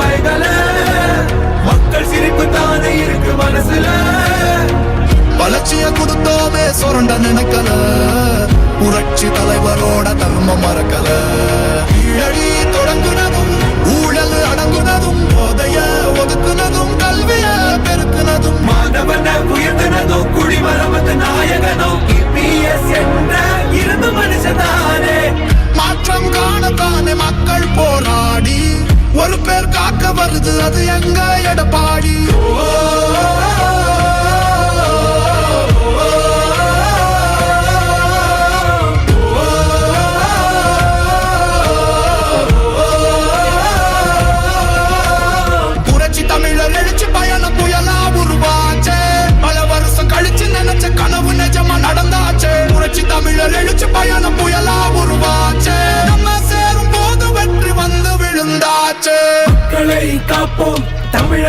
நாங்க மக்கள் சிரிப்பு தானே இருக்கு மனசுல. வளர்ச்சிய கொடுத்தோமே சுரண்ட நினைக்கல.